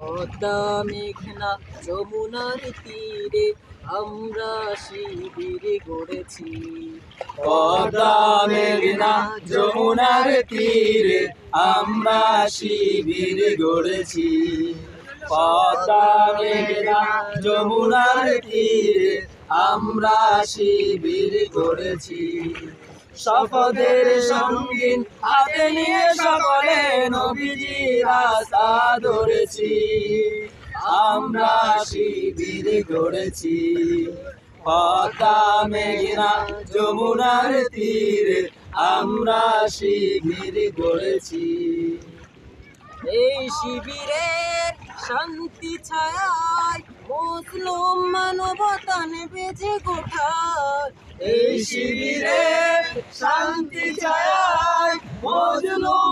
পদ্মা মেঘনা যমুনার তীরে আমরা শিবির গড়েছি। পদ্মা মেঘনা যমুনার তীরে আমরা শিবির গড়েছি। পদ্মা মেঘনা যমুনার তীরে আমরা শিবির গড়েছি। শপথের সঙ্গীন হাতে নিয়ে রাস্তা ধরেছি আমরা শিবির গড়েছি। পদ্মা মেঘনা যমুনার তীরে, আমরা শিবির গড়েছি। এই শিবিরের শান্তি ছায় মুসলিম মানবতা নেবে যে কোঠায় এই শিবিরে শান্তি চায় মজলুম